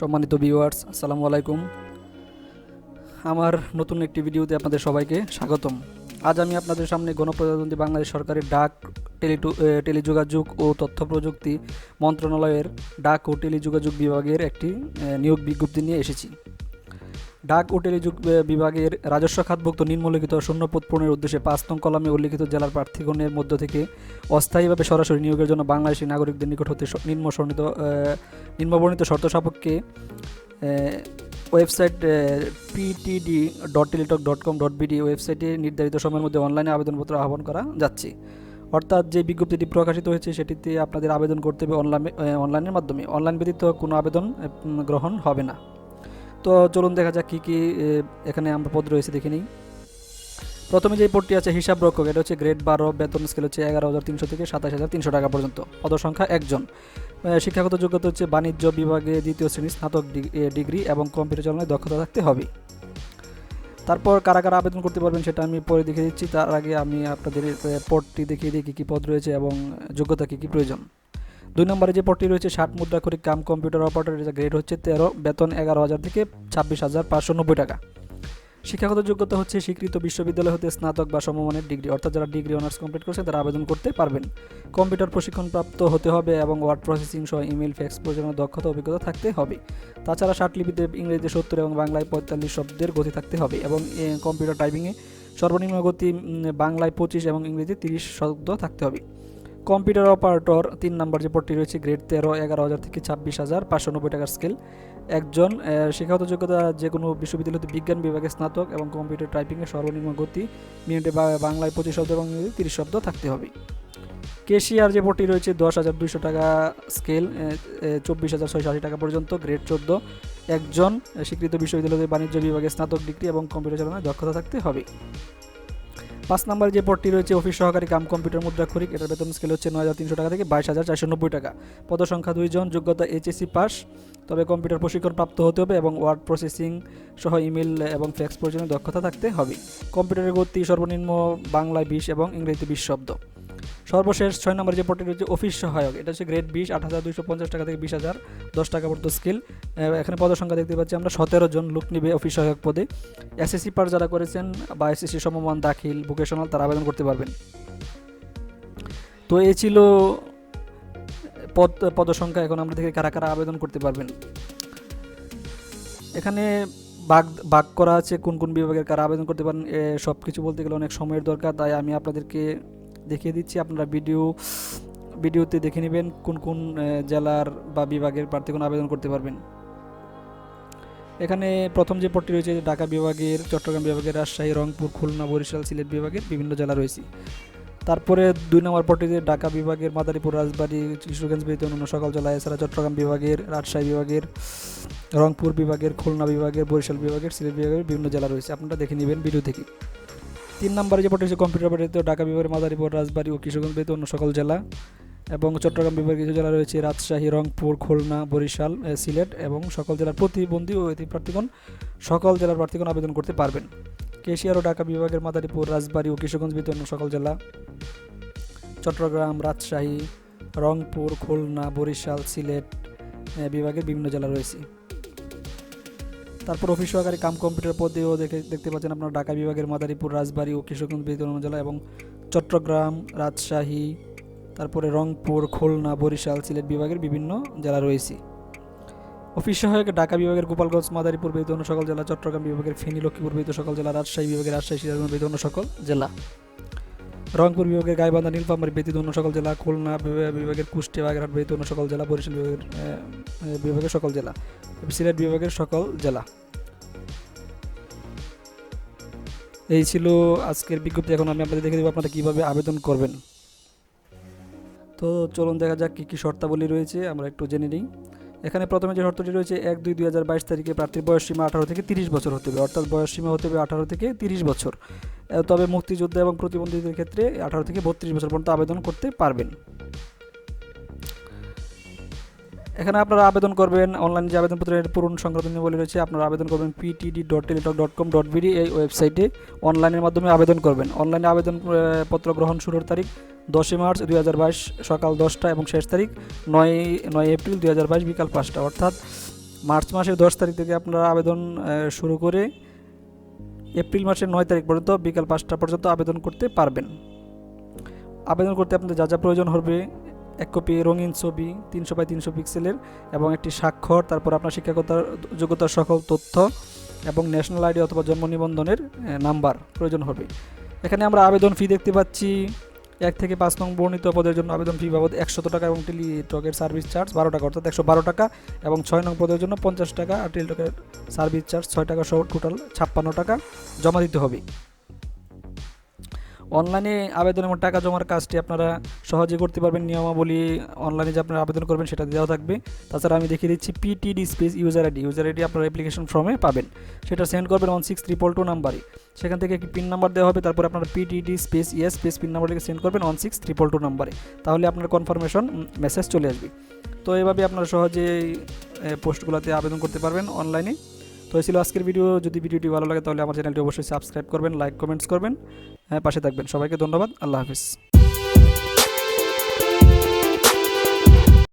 সম্মানিত ভিউয়ার্স আসসালামু আলাইকুম। আমার নতুন একটি ভিডিওতে আপনাদের সবাইকে স্বাগতম। আজ আমি আপনাদের সামনে গণপ্রজাতন্ত্রী বাংলাদেশ সরকারের ডাক, টেলিটু টেলিযোগাযোগ ও তথ্য প্রযুক্তি মন্ত্রণালয়ের ডাক ও টেলিযোগাযোগ বিভাগের একটি নিয়োগ বিজ্ঞপ্তি নিয়ে এসেছি। ডাক ও টেলিযোগ বিভাগের রাজস্ব খাতভুক্ত নিম্নলিখিত শূন্যপদ পূরণের উদ্দেশ্যে পাঁচ কলামে উল্লিখিত জেলার প্রার্থীগণের মধ্য থেকে অস্থায়ীভাবে সরাসরি নিয়োগের জন্য বাংলাদেশি নাগরিকদের নিকট হতে স- নিম্ন সর্ণিত নিম্নবর্ণিত শর্ত সাপেক্ষে website PTD dot Teletalk dot com dot BD ওয়েবসাইটে নির্ধারিত সময়ের মধ্যে অনলাইনে আবেদনপত্র আহ্বান করা যাচ্ছে। অর্থাৎ যে বিজ্ঞপ্তিটি প্রকাশিত হয়েছে সেটিতে আপনাদের আবেদন করতে হবে অনলাইনে অনলাইনের মাধ্যমে। অনলাইন ব্যতীত কোনো আবেদন গ্রহণ হবে না। তো চলুন দেখা যাক কী কী এখানে আমরা পদ রয়েছে, দেখে নিই। প্রথমে যে পদটি আছে, হিসাব রক্ষক, এটা হচ্ছে গ্রেড বারো, বেতন স্কেল হচ্ছে এগারো হাজার তিনশো থেকে সাতাশ হাজার তিনশো টাকা পর্যন্ত। পদসংখ্যা একজন। শিক্ষাগত যোগ্যতা হচ্ছে বাণিজ্য বিভাগে দ্বিতীয় শ্রেণি স্নাতক ডিগ্রি এবং কম্পিউটার চালনায় দক্ষতা থাকতে হবে। তারপর কারা কারা আবেদন করতে পারবেন সেটা আমি পরে দেখে দিচ্ছি। তার আগে আমি আপনাদের পদটি দেখিয়ে দিই, কী কী পদ রয়েছে এবং যোগ্যতা কী কী প্রয়োজন। দুই নম্বরে যে পদটি রয়েছে, ষাট মুদ্রা করে কাম কম্পিউটার অপারেটর গ্রেড হচ্ছে তেরো, বেতন এগারো হাজার থেকে ছাব্বিশ হাজার পাঁচশো নব্বই টাকা। শিক্ষাগত যোগ্যতা হচ্ছে স্বীকৃত বিশ্ববিদ্যালয় হতে স্নাতক বা সমমানের ডিগ্রি, অর্থাৎ যারা ডিগ্রি অনার্স কমপ্লিট করছে তারা আবেদন করতে পারবেন। কম্পিউটার প্রশিক্ষণপ্রাপ্ত হতে হবে এবং ওয়ার্ড প্রসেসিং সহ ইমেল ফ্যাক্স পরিচালনার দক্ষতা, অভিজ্ঞতা থাকতে হবে। তাছাড়া ষাটলিপিতে ইংরেজিতে সত্তর এবং বাংলায় পঁয়তাল্লিশ শব্দের গতি থাকতে হবে এবং কম্পিউটার টাইপিংয়ে সর্বনিম্ন গতি বাংলায় পঁচিশ এবং ইংরেজি তিরিশ শব্দ থাকতে হবে। কম্পিউটার অপারেটর তিন নম্বর যে পদটি রয়েছে গ্রেড তেরো, এগারো হাজার থেকে ছাব্বিশ হাজার পাঁচশো নব্বই টাকার স্কেল একজন শিক্ষাগত যোগ্যতা যে কোনো বিশ্ববিদ্যালয়তে বিজ্ঞান বিভাগে স্নাতক এবং কম্পিউটার টাইপিংয়ে সর্বনিম্ন গতি, মিনিটে বাংলায় পঁচিশ শব্দ এবং তিরিশ শব্দ থাকতে হবে। কেশিয়ার যে পদটি রয়েছে, দশ হাজার দুইশো টাকা স্কেল চব্বিশ হাজার ছয়শো আশি টাকা পর্যন্ত গ্রেড চোদ্দ। একজন স্বীকৃত বিশ্ববিদ্যালয়ের বাণিজ্য বিভাগে স্নাতক ডিগ্রি এবং কম্পিউটার চালনায় দক্ষতা থাকতে হবে। পাঁচ নম্বরে যে পদটি রয়েছে অফিস সহকারী কাম কম্পিউটার মুদ্রাক্ষরিক এটার বেতন স্কেল হচ্ছে নয় হাজার তিনশো টাকা থেকে বাইশ হাজার চারশো নব্বই টাকা। পদসংখ্যা দুইজন, যোগ্যতা এইচএসসি পাস তবে কম্পিউটার প্রশিক্ষণ প্রাপ্ত হতে হবে এবং ওয়ার্ড প্রসেসিং সহ ইমেল এবং ফ্যাক্স প্রয়োজনীয় দক্ষতা থাকতে হবে। কম্পিউটারের গতি সর্বনিম্ন বাংলায় বিশ এবং ইংরেজিতে বিশ শব্দ। সর্বশেষ ছয় নম্বরে যে পদটি রয়েছে, অফিস সহায়ক, এটা হচ্ছে গ্রেড বিশ, আট হাজার দুইশো পঞ্চাশ টাকা থেকে বিশ হাজার, দশ টাকা পর্যন্ত স্কিল এখানে পদসংখ্যা দেখতে পাচ্ছি আমরা, সতেরো জন লোক নিবে অফিস সহায়ক পদে। এসএসসি পার যারা করেছেন বা এসএসসি সমমান দাখিল ভোকেশনাল তারা আবেদন করতে পারবেন। তো এই ছিল পদ, পদসংখ্যা, এখন আমরা দেখি কারা কারা আবেদন করতে পারবেন। এখানে বাগ বাগ করা আছে, কোন কোন বিভাগের কারা আবেদন করতে পারেন সব কিছু বলতে গেলে অনেক সময়ের দরকার, তাই আমি আপনাদেরকে দেখিয়ে দিচ্ছি। আপনারা ভিডিও, ভিডিওতে দেখে নেবেন কোন কোন জেলার বা বিভাগের প্রার্থীগণ আবেদন করতে পারবেন। এখানে প্রথম যে পদটি রয়েছে ঢাকা বিভাগের, চট্টগ্রাম বিভাগের, রাজশাহী, রংপুর, খুলনা, বরিশাল, সিলেট বিভাগের বিভিন্ন জেলা রয়েছে। তারপরে দুই নম্বর পদটিতে ঢাকা বিভাগের, মাদারীপুর, রাজবাড়ী, কিশোরগঞ্জ ব্যতীত অন্যান্য সকল জেলা এছাড়া চট্টগ্রাম বিভাগের, রাজশাহী বিভাগের, রংপুর বিভাগের, খুলনা বিভাগের, বরিশাল বিভাগের, সিলেট বিভাগের বিভিন্ন জেলা রয়েছে। আপনারা দেখে নেবেন ভিডিও থেকে। তিন নম্বরে যে রয়েছে কম্পিউটার অপারেটর ঢাকা বিভাগের মাদারীপুর, রাজবাড়ী ও কিশোরগঞ্জ ব্যতীত অন্য সকল জেলা এবং চট্টগ্রাম বিভাগের কিছু জেলা রয়েছে, রাজশাহী, রংপুর, খুলনা, বরিশাল সিলেট এবং সকল জেলার প্রতিবন্ধী ও এতি প্রার্থীগণ সকল জেলার প্রার্থীগণ আবেদন করতে পারবেন। কেশিয়ার ও ঢাকা বিভাগের মাদারীপুর, রাজবাড়ী ও কিশোরগঞ্জ ব্যতীত অন্য সকল জেলা চট্টগ্রাম, রাজশাহী, রংপুর, খুলনা, বরিশাল, সিলেট বিভাগের বিভিন্ন জেলা রয়েছে। তারপর অফিস সহকারী কাম কম্পিউটার পদেও দেখে, দেখতে পাচ্ছেন আপনারা ঢাকা বিভাগের মাদারীপুর, রাজবাড়ী ও কিশোরগঞ্জ অন্য জেলা এবং চট্টগ্রাম, রাজশাহী, তারপরে রংপুর, খুলনা, বরিশাল, সিলেট বিভাগের বিভিন্ন জেলা রয়েছে। অফিস সহায়ক ঢাকা বিভাগের গোপালগঞ্জ, মাদারীপুর অন্য সকল জেলা, চট্টগ্রাম বিভাগের ফেনী, লক্ষ্মীপুর ব্যতীত সকল জেলা, রাজশাহী বিভাগের রাজশাহী সিরাজগঞ্জ অন্য সকল জেলা। রংপুর বিভাগের গাইবান্ধা, নীলফামারী ব্যতীত অন্য সকল জেলা, খুলনা বিভাগ- বিভাগের কুষ্টিয়া বাগেরহাট ব্যতীত অন্য সকল জেলা, বরিশাল বিভাগের বিভাগের সকল জেলা। সিলেট বিভাগের সকল জেলা। এই ছিল আজকের বিজ্ঞপ্তি। এখন আমি আপনাদের দেখে দেবো আপনারা কীভাবে আবেদন করবেন। তো চলুন দেখা যাক কী কী শর্তাবলী রয়েছে। আমরা একটু জেনে নিই। এখানে প্রথমে যে শর্তটি রয়েছে, এক দুই দুই হাজার বাইশ তারিখে প্রার্থীর বয়স সীমা আঠারো থেকে তিরিশ বছর হতে হবে। অর্থাৎ বয়স সীমা হতে হবে আঠারো থেকে তিরিশ বছর। তবে মুক্তিযোদ্ধা এবং প্রতিবন্ধীদের ক্ষেত্রে আঠারো থেকে বত্রিশ বছর পর্যন্ত আবেদন করতে পারবেন। এখানে আপনারা আবেদন করবেন অনলাইন যে আবেদনপত্রের পূরণ সংক্রান্ত নিয়মাবলী রয়েছে, আপনারা আবেদন করবেন PTD dot Teletalk dot com dot BD এই ওয়েবসাইটে অনলাইনের মাধ্যমে আবেদন করবেন। অনলাইনে আবেদন পত্র গ্রহণ শুরুর তারিখ দশই মার্চ দুই হাজার বাইশ, সকাল দশটা এবং শেষ তারিখ নয় নয় এপ্রিল দুই হাজার বাইশ বিকাল পাঁচটা। অর্থাৎ মার্চ মাসের দশ তারিখ থেকে আপনারা আবেদন শুরু করে এপ্রিল মাসের নয় তারিখ পর্যন্ত বিকাল পাঁচটা পর্যন্ত আবেদন করতে পারবেন। আবেদন করতে আপনাদের যা যা প্রয়োজন হবে এক কপি রঙিন ছবি, তিনশো বাই তিনশো পিক্সেলের এবং একটি স্বাক্ষর, তারপর আপনার শিক্ষাগতার যোগ্যতার সকল তথ্য এবং ন্যাশনাল আইডি অথবা জন্ম নিবন্ধনের নাম্বার প্রয়োজন হবে। এখানে আমরা আবেদন ফি দেখতে পাচ্ছি। এক থেকে পাঁচ নং বর্ণিত পদের জন্য আবেদন ফি বাবদ একশত টাকা এবং টেলিটকের সার্ভিস চার্জ বারো টাকা, অর্থাৎ একশো বারো টাকা এবং ছয় নং পদের জন্য পঞ্চাশ টাকা আর টেলিটকের সার্ভিস চার্জ ছয় টাকা সহ টোটাল ছাপ্পান্ন টাকা জমা দিতে হবে। অনলাইনে আবেদন এবং টাকা জমার কাজটি আপনারা সহজে করতে পারবেন নিয়মাবলী অনলাইনে যে আপনারা আবেদন করবেন সেটা দেওয়া থাকবে। তাছাড়া আমি দেখিয়ে দিচ্ছি PTD space user ID user ID আপনার অ্যাপ্লিকেশন ফর্মে পাবেন। সেটা সেন্ড করবেন ওয়ান সিক্স ট্রিপল টু নাম্বারে সেখান থেকে একটি পিন নাম্বার দেওয়া হবে, তারপর আপনার PTD space ES space PIN number লিখে সেন্ড করবেন ওয়ান সিক্স ট্রিপল টু নাম্বারে তাহলে আপনার কনফার্মেশন মেসেজ চলে আসবে। তো এভাবে আপনারা সহজেই পোস্টগুলোতে আবেদন করতে পারবেন অনলাইনে তো এই ছিল আজকের ভিডিও। যদি ভিডিওটি ভালো লাগে তাহলে আমার চ্যানেলটি অবশ্যই সাবস্ক্রাইব করবেন লাইক কমেন্টস করবেন। হ্যাঁ পাশে থাকবেন। সবাইকে ধন্যবাদ। আল্লাহ হাফিজ।